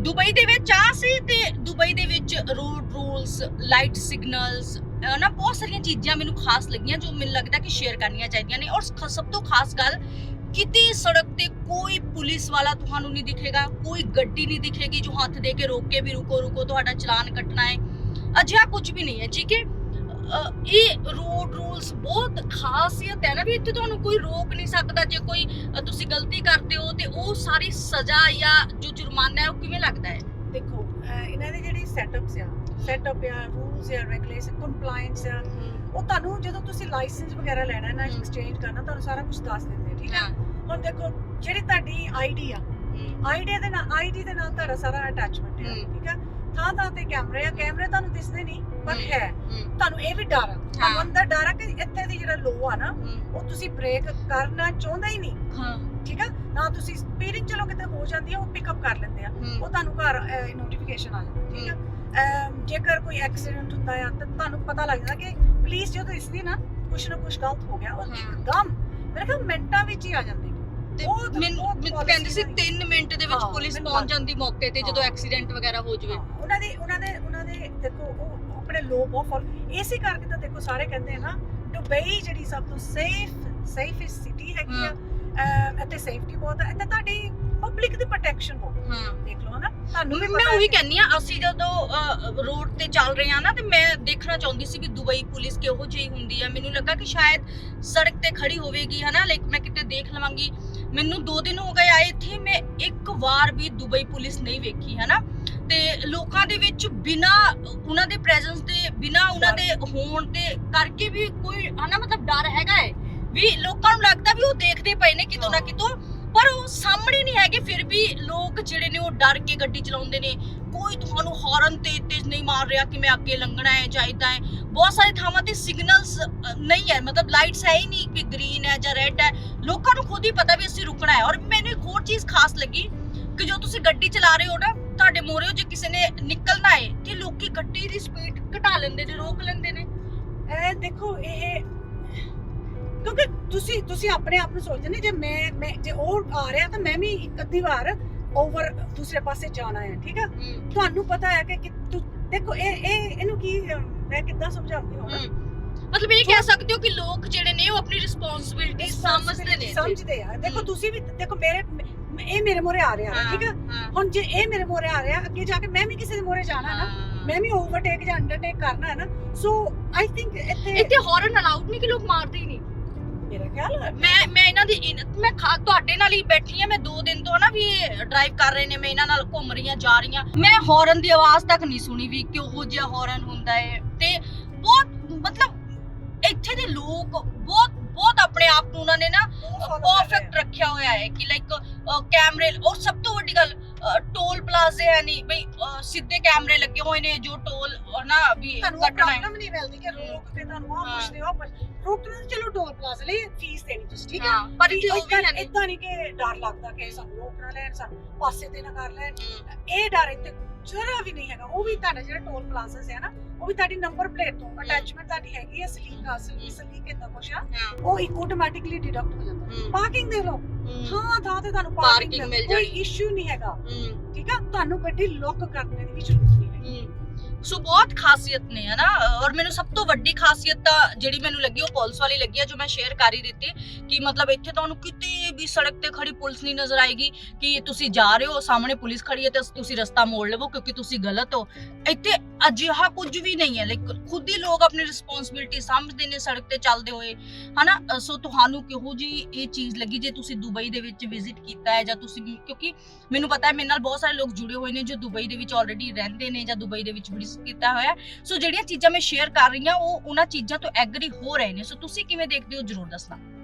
Dubai ਦੇ ਵਿੱਚ ਆ ਸੀ ਤੇ ਦੁਬਈ ਦੇ ਵਿੱਚ ਰੋਡ ਰੂਲਸ ਲਾਈਟ ਸਿਗਨਲਸ ਨਾ ਬਹੁਤ ਸਾਰੀਆਂ ਚੀਜ਼ਾਂ ਮੈਨੂੰ ਖਾਸ ਲੱਗੀਆਂ ਜੋ ਮੈਨੂੰ ਲੱਗਦਾ ਕਿ ਸ਼ੇਅਰ ਕਰਨੀਆਂ ਚਾਹੀਦੀਆਂ ਨੇ। ਔਰ ਸਭ ਤੋਂ ਖਾਸ ਗੱਲ, ਕਿਤੇ ਸੜਕ ਤੇ ਕੋਈ ਪੁਲਿਸ ਵਾਲਾ ਤੁਹਾਨੂੰ ਨਹੀਂ ਦਿਖੇਗਾ, ਕੋਈ ਗੱਡੀ ਨਹੀਂ ਦਿਖੇਗੀ ਜੋ ਹੱਥ ਦੇ ਕੇ ਰੋਕ ਕੇ ਵੀ ਰੁਕੋ ਰੁਕੋ, ਤੁਹਾਡਾ ਚਲਾਨ ਕੱਟਣਾ ਹੈ। ਅਜਿਹਾ ਕੁਝ ਵੀ ਨਹੀਂ ਹੈ, ਠੀਕ ਹੈ? ਇਹ ਰੋਡ ਰੂਲਸ ਬਹੁਤ ਖਾਸੀਅਤ ਹੈ ਨਾ ਵੀ ਇੱਥੇ ਤੁਹਾਨੂੰ ਕੋਈ ਰੋਕ ਨਹੀਂ ਸਕਦਾ, ਜੇ ਕੋਈ ਤੁਸੀਂ ਗਲਤੀ ਕਰਦੇ ਹੋ ਤੇ ਉਹ ਸਾਰੀ ਸਜ਼ਾ ਜਾਂ ਜੁਰਮਾਨਾ ਹੈ ਉਹ ਕਿਵੇਂ ਲੱਗਦਾ ਹੈ? ਦੇਖੋ ਇਹਨਾਂ ਦੀ ਜਿਹੜੀ ਸੈਟਅਪਸ ਆ ਸੈਟਅਪ ਆ ਰੂਲਸ ਆ ਰੈਗੂਲੇਸ਼ਨ ਕੰਪਲਾਈਂਸ ਆ ਉਹ ਤੁਹਾਨੂੰ ਜਦੋਂ ਤੁਸੀਂ ਲਾਇਸੈਂਸ ਵਗੈਰਾ ਲੈਣਾ ਨਾ। ਐਕਸਚੇਂਜ ਕਰਨਾ ਤੁਹਾਨੂੰ ਸਾਰਾ ਕੁਝ ਦੱਸ ਦਿੰਦੇ ਠੀਕ ਹੈ? ਹੁਣ ਦੇਖੋ ਜਿਹੜੀ ਤੁਹਾਡੀ ਆਈਡੀ ਆ ਆਈਡੀ ਦੇ ਨਾਲ ਆਈਡੀ ਦੇ ਨਾਲ ਤੁਹਾਡਾ ਸਾਰਾ ਅਟੈਚਮੈਂਟ ਹੈ। ਠੀਕ ਹੈ? ਥਾਂ ਥਾਂ ਤੇ ਕੈਮਰੇ ਆ ਕੈਮਰੇ ਤੁਹਾਨੂੰ ਦਿਸਦੇ ਨਹੀਂ ਪਰ। ਹੈ। ਤੁਹਾਨੂੰ ਇਹ ਵੀ ਡਰ ਆ। ਤੁਹਾਨੂੰ ਅੰਦਰ ਡਰ ਆ ਕਿ ਇੱਥੇ ਦੀ ਜਿਹੜਾ ਲੋ ਆ ਨਾ ਉਹ ਤੁਸੀਂ ਬ੍ਰੇਕ ਕਰਨਾ ਚਾਹੁੰਦਾ ਹੀ ਨਹੀਂ। ਹਾਂ। ਠੀਕ ਆ? ਨਾ ਤੁਸੀਂ ਸਪੀਡਿੰਗ ਚਲੋ ਕਿਤੇ ਹੋ ਜਾਂਦੀ ਆ ਉਹ ਪਿਕਅਪ ਕਰ ਲੈਂਦੇ ਆ। ਹਮ, ਉਹ ਤੁਹਾਨੂੰ ਘਰ ਨੋਟੀਫਿਕੇਸ਼ਨ ਆ ਜਾਂਦਾ ਠੀਕ ਅਮ, ਜੇਕਰ ਕੋਈ ਐਕਸੀਡੈਂਟ ਹੁੰਦਾ ਆ ਤਾਂ ਤੁਹਾਨੂੰ ਪਤਾ ਲੱਗ ਜਾਂਦਾ ਕਿ ਪੁਲਿਸ ਜਦੋਂ ਇਸ ਦੀ ਨਾ ਕੁਛ ਨਾ ਕੁਛ ਗਲਤ ਹੋ ਗਿਆ ਉਹ ਹਾਂ। ਇੱਕਦਮ ਮੇਰੇ ਖਿਆਲ ਮਿੰਟਾਂ ਵਿੱਚ ਹੀ ਆ ਜਾਂਦੇ। ਤੇ ਮੈਨੂੰ ਬਹੁਤ ਮੈਨੂੰ policy ਕਹਿੰਦੇ ਸੀ ਇਹਨਾਂ ਦੀ। 3 ਮਿੰਟ ਦੇ ਵਿੱਚ ਹਾਂ, ਪੁਲਿਸ ਮੈਨੂੰ ਪਹੁੰਚ ਜਾਂਦੀ ਮੌਕੇ ਤੇ ਜਦੋਂ ਹਾਂ। ਐਕਸੀਡੈਂਟ ਵਗੈਰਾ ਹੋ ਜਾਵੇ। ਹਾਂ, ਉਹਨਾਂ ਦੇ ਉਹਨਾਂ ਦੇ ਉਹਨਾਂ ਦੇ ਦੇਖੋ ਉਹ ਆਪਣੇ ਲੋ ਬਹੁਤ ਫੋਲ ਇਸੇ ਕਰਕੇ ਤਾਂ ਦੇਖੋ ਸਾਰੇ ਕਹਿੰਦੇ ਆ ਨਾ ਦੁਬਈ ਜਿਹੜੀ ਸਭ ਤੋਂ ਸੇਫ ਸੇਫੈਸਟ ਸਿਟੀ ਹੈਗੀ ਆ ਅਮ, ਇੱਥੇ ਸੇਫਟੀ ਬਹੁਤ ਹੈ ਇੱਥੇ ਤੁਹਾਡੀ ਪਬਲਿਕ ਦੀ ਪ੍ਰੋਟੈਕਸ਼ਨ ਹਾਂ। ਦੇਖ ਲਓ ਨਾ ਤੁਹਾਨੂੰ ਵੀ ਮੈਂ ਉਹੀ ਹੈ। ਕਹਿੰਨੀ ਆ ਅਸੀਂ ਜਦੋਂ ਰੋਡ ਤੇ ਚੱਲ ਰਹੇ ਆ ਨਾ ਤੇ ਮੈਂ ਦੇਖਣਾ ਚਾਹੁੰਦੀ ਸੀ ਵੀ ਦੁਬਈ ਪੁਲਿਸ ਕਿਹੋ ਜਿਹੀ ਹੁੰਦੀ ਆ। ਮੈਨੂੰ ਲੱਗਾ ਕਿ ਸ਼ਾਇਦ ਸੜਕ ਤੇ ਖੜੀ ਹੋਵੇਗੀ ਹਨਾ? ਲਾਈਕ ਮੈਂ ਕਿਤੇ ਦੇਖ ਲਵਾਂਗੀ। ਮੈਨੂੰ 2 ਦਿਨ ਹੋ ਗਏ ਆਏ ਇੱਥੇ ਮੈਂ ਇੱਕ ਵਾਰ ਵੀ ਦੁਬਈ ਪੁਲਿਸ ਨਹੀਂ ਵੇਖੀ ਹਨਾ? ਤੇ ਲੋਕਾਂ ਦੇ ਵਿੱਚ ਬਿਨਾ ਉਹਨਾਂ ਦੇ ਪ੍ਰੈਜ਼ੈਂਸ ਦੇ ਬਿਨਾ ਉਹਨਾਂ ਦੇ ਹੋਣ ਦੇ ਕਰਕੇ ਵੀ ਕੋਈ ਹਨਾ? ਮਤਲਬ ਡਰ ਹੈਗਾ ਹੈ ਵੀ ਲੋਕਾਂ ਨੂੰ ਲੱਗਦਾ ਵੀ ਉਹ ਦੇਖਦੇ ਪਏ ਨੇ ਕਿਤੋਂ ਨਾ। ਕਿਤੋਂ ਪਰ ਉਹ ਸਾਹਮਣੇ ਨਹੀਂ ਹੈਗੇ ਫਿਰ ਵੀ ਲੋਕ ਜਿਹੜੇ ਨੇ ਉਹ ਡਰ ਕੇ ਗੱਡੀ ਚਲਾਉਂਦੇ ਨੇ। ਕੋਈ ਤੁਹਾਨੂੰ ਹਾਰਨ ਤੇਜ਼ ਤੇਜ਼ ਨਹੀਂ ਮਾਰ ਰਿਹਾ ਕਿ ਮੈਂ ਅੱਗੇ ਲੰਘਣਾ ਹੈ ਜਾਂ ਏਦਾਂ ਹੈ। ਬਹੁਤ ਸਾਰੇ ਥਾਵਾਂ ਤੇ ਸਿਗਨਲਸ ਨਹੀਂ ਹੈ। ਮਤਲਬ ਲਾਈਟਸ ਹੈ ਹੀ ਨਹੀਂ ਕਿ ਗ੍ਰੀਨ ਹੈ ਜਾਂ ਰੈੱਡ ਹੈ। ਲੋਕਾਂ ਨੂੰ ਖੁਦ ਹੀ ਪਤਾ ਵੀ ਅਸੀਂ ਰੁਕਣਾ ਹੈ। ਔਰ ਮੈਨੂੰ ਇੱਕ ਹੋਰ ਚੀਜ਼ ਖਾਸ ਲੱਗੀ ਕਿ ਜੋ ਤੁਸੀਂ ਗੱਡੀ ਚਲਾ ਰਹੇ ਹੋ ਨਾ ਤੁਹਾਡੇ ਮੋਰੇ ਜੇ ਕਿਸੇ ਨੇ ਨਿਕਲਣਾ ਹੈ ਤੇ ਲੋਕੀ ਗੱਡੀ ਦੀ ਸਪੀਡ ਘਟਾ ਲੈਂਦੇ ਨੇ ਰੋਕ ਲੈਂਦੇ ਨੇ। ਇਹ ਦੇਖੋ ਇਹ ਕਿਉਂਕਿ ਤੁਸੀਂ ਤੁਸੀਂ ਆਪਣੇ ਆਪ ਨੂੰ ਸੋਚਦੇ ਨੇ ਜੇ ਮੈਂ ਮੈਂ ਜੇ ਉਹ ਆ ਰਿਹਾ ਤਾਂ ਮੈਂ ਵੀ ਇੱਕ ਅੱਧੀ ਵਾਰ ਓਵਰ ਦੂਸਰੇ ਪਾਸੇ ਜਾਣਾ ਹੈ ਠੀਕ ਹੈ। ਤੁਹਾਨੂੰ ਪਤਾ ਹੈ ਕਿ ਦੇਖੋ ਇਹ ਇਹ ਇਹਨੂੰ ਕੀ ਮੈਂ ਕਿੱਦਾਂ ਸਮਝਾਉਂਦੀ ਹਾਂ? ਮਤਲਬ ਇਹ ਕਹਿ ਸਕਦੇ ਹੋ ਕਿ ਲੋਕ ਜਿਹੜੇ ਨੇ ਉਹ ਆਪਣੀ ਰਿਸਪੌਂਸਿਬਿਲਟੀ ਸਮਝਦੇ ਨੇ। ਸਮਝਦੇ ਆ। ਦੇਖੋ। ਤੁਸੀਂ ਵੀ ਦੇਖੋ ਮੇਰੇ ਇਹ ਮੇਰੇ ਮੋਰੇ ਆ ਰਿਹਾ ਹੈ, ਠੀਕ ਹੈ ਹੁਣ ਜੇ ਇਹ ਮੇਰੇ ਮੋਰੇ ਆ ਰਿਹਾ ਅੱਗੇ ਜਾ ਕੇ ਮੈਂ ਵੀ ਕਿਸੇ ਦੇ ਮੋਰੇ ਜਾਣਾ ਹੈ ਨਾ। ਮੈਂ ਵੀ ਓਵਰਟੇਕ ਜਾਂ ਅੰਡਰਟੇਕ ਕਰਨਾ ਹੈ ਨਾ? ਸੋ ਆਈ ਥਿੰਕ ਇੱਥੇ ਇੱਥੇ ਹਾਰਨ ਅਲਾਉਡ ਨਹੀਂ ਕਿ ਲੋਕ ਮਾਰਦੇ ਹੀ ਨਹੀਂ। ਮੇਰਾ ਖਿਆਲ ਹੈ ਮੈਂ ਮੈਂ ਇਹਨਾਂ ਦੀ ਇਨ- ਮੈਂ ਖਾ ਤੁਹਾਡੇ ਨਾਲ ਹੀ ਬੈਠੀ ਆ ਮੈਂ ਦੋ ਦਿਨ ਤੋਂ ਨਾ ਵੀ ਡਰਾਈਵ ਕਰ ਰਹੇ ਨੇ ਮੈਂ ਇਹਨਾਂ ਨਾਲ ਘੁੰਮ ਰਹੀ ਆ ਜਾ ਰਹੀ ਆ ਮੈਂ ਹਾਰਨ ਦੀ ਆਵਾਜ਼ ਤੱਕ ਨਹੀਂ ਸੁਣੀ ਵੀ ਕਿਹੋ ਜਿਹਾ ਹਾਰਨ ਹੁੰਦਾ ਹੈ। ਤੇ ਬਹੁਤ ਮਤਲਬ ਇੱਥੇ ਦੇ ਲੋਕ ਬਹੁਤ ਬਹੁਤ ਆਪਣੇ ਆਪ ਨੂੰ ਉਹਨਾਂ ਨੇ ਨਾ ਪਰਫੈਕਟ ਰੱਖਿਆ ਹੋਇਆ ਹੈ ਕਿ ਲਾਈਕ ਕੈਮਰੇ ਔਰ ਸਭ ਤੋਂ ਵੱਡੀ ਗੱਲ ਟੋਲ ਪਲਾਜ਼ੇ ਹੈ ਨਹੀਂ। ਬਈ ਸਿੱਧੇ ਕੈਮਰੇ ਲੱਗੇ ਹੋਏ ਨੇ ਜੋ ਟੋਲ ਨਾ ਵੀ ਤੁਹਾਨੂੰ ਕੱਟਣਾ ਹੈ ਪ੍ਰੋਬਲਮ ਨਹੀਂ ਮਿਲਦੀ ਕਿ ਰੋਕ ਕੇ ਤੁਹਾਨੂੰ ਆ ਹਾਂ। ਪੁੱਛਦੇ ਹੋ ਰੋਕਣਾ ਤਾਂ ਚਲੋ ਟੋਲ ਪਲਾਜ਼ਾ ਲਈ ਫੀਸ ਦੇਣੀ ਤੁਸੀਂ ਠੀਕ ਹੈ? ਹਾਂ ਪਰ ਇੱਥੇ ਉਹ ਵੀ ਹੈ ਨਹੀਂ। ਇਦਾਂ ਨਹੀਂ ਕਿ ਡਰ ਲੱਗਦਾ ਕਿ ਸਾਨੂੰ ਰੋਕ ਨਾ ਲੈਣ ਸਾਨੂੰ ਪਾਸੇ ਤੇ ਨਾ ਕਰ ਲੈਣ। ਹਮ, ਇਹ ਡਰ ਇੱਥੇ ਜਰਾ ਵੀ ਨਹੀਂ ਹੈਗਾ। ਉਹ ਵੀ ਤੁਹਾਡਾ ਜਿਹੜਾ ਟੋਲ ਪਲਾਜ਼ਾ ਹੈ ਨਾ ਉਹ ਵੀ ਤੁਹਾਡੀ ਨੰਬਰ ਪਲੇਟ ਤੋਂ ਅਟੈਚਮੈਂਟ ਤੁਹਾਡੀ ਹੈਗੀ ਹੈ ਸਲੀਕ ਅਸਲੀ ਸਲੀਕ ਇਦਾਂ ਕੁਛ ਆ ਹਾਂ। ਉਹ ਇੱਕ ਆਟੋਮੈਟਿਕਲੀ ਡਿਡਕਟ ਹੋ ਜਾਂਦਾ। ਹਮ, ਪਾਰਕਿੰਗ ਦੇ ਲੋ ਥਾਂ ਥਾਂ ਤੇ ਤੁਹਾਨੂੰ ਪਾਰਕਿੰਗ ਮਿਲ ਕੋਈ ਜਾਣੀ। ਇਸ਼ੂ ਨਹੀਂ ਹੈਗਾ ਠੀਕ ਆ ਤੁਹਾਨੂੰ ਗੱਡੀ ਲੌਕ ਕਰਨੇ ਦੀ ਵੀ ਜ਼ਰੂਰਤ ਨਹੀਂ ਹਮ। ਸੋ ਬਹੁਤ ਖਾਸੀਅਤ ਨੇ, ਹਨਾ? ਔਰ ਮੈਨੂੰ ਸਭ ਤੋਂ ਵੱਡੀ ਖਾਸੀਅਤ ਤਾਂ ਜਿਹੜੀ ਮੈਨੂੰ ਲੱਗੀ, ਉਹ ਪੁਲਿਸ ਵਾਲੀ ਲੱਗੀ ਹੈ ਜੋ ਮੈਂ ਸ਼ੇਅਰ ਕਰ ਹੀ ਦਿੱਤੀ, ਕਿ ਮਤਲਬ ਇੱਥੇ ਤੁਹਾਨੂੰ ਕਿਤੇ ਵੀ ਸੜਕ ਤੇ ਖੜੀ ਪੁਲਿਸ ਨਹੀਂ ਨਜ਼ਰ ਆਏਗੀ, ਕਿ ਤੁਸੀਂ ਜਾ ਰਹੇ ਹੋ, ਸਾਹਮਣੇ ਪੁਲਿਸ ਖੜੀ ਹੈ ਤੇ ਤੁਸੀਂ ਰਸਤਾ ਮੋੜ ਲਵੋ, ਕਿਉਂਕਿ ਤੁਸੀਂ ਗਲਤ ਹੋ। ਇੱਥੇ ਅਜਿਹਾ ਕੁਝ ਵੀ ਨਹੀਂ ਹੈ ਲਾਈਕ ਖੁਦ ਹੀ ਲੋਕ ਆਪਣੀ ਰਿਸਪੌਂਸਿਬਿਲਟੀ ਸਮਝਦੇ ਨੇ ਸੜਕ ਤੇ ਚੱਲਦੇ ਹੋਏ, ਹਨਾ? ਸੋ ਤੁਹਾਨੂੰ ਕਿਹੋ ਜੀ ਇਹ ਚੀਜ਼ ਲੱਗੀ ਜੇ ਤੁਸੀਂ ਦੁਬਈ ਦੇ ਵਿੱਚ ਵਿਜ਼ਿਟ ਕੀਤਾ ਹੈ, ਜਾਂ ਤੁਸੀਂ, ਕਿਉਂਕਿ ਮੈਨੂੰ ਪਤਾ ਹੈ, ਮੇਰੇ ਨਾਲ ਬਹੁਤ ਸਾਰੇ ਲੋਕ ਜੁੜੇ ਹੋਏ ਨੇ, ਜੋ ਦੁਬਈ ਦੇ ਵਿੱਚ ਆਲਰੇਡੀ ਰਹਿੰਦੇ ਨੇ, ਜਾਂ ਦੁਬਈ ਦੇ ਵਿੱਚ ਵਿਜ਼ਿਟ ਕੀਤਾ ਹੋਇਆ ਸੋ ਜਿਹੜੀਆਂ ਚੀਜ਼ਾਂ ਮੈਂ ਸ਼ੇਅਰ ਕਰ ਰਹੀ ਹਾਂ, ਉਹ ਉਹਨਾਂ ਚੀਜ਼ਾਂ ਤੋਂ ਐਗਰੀ ਹੋ ਰਹੇ ਨੇ। ਸੋ ਤੁਸੀਂ ਕਿਵੇਂ ਦੇਖਦੇ ਹੋ? ਜਰੂਰ ਦੱਸਣਾ।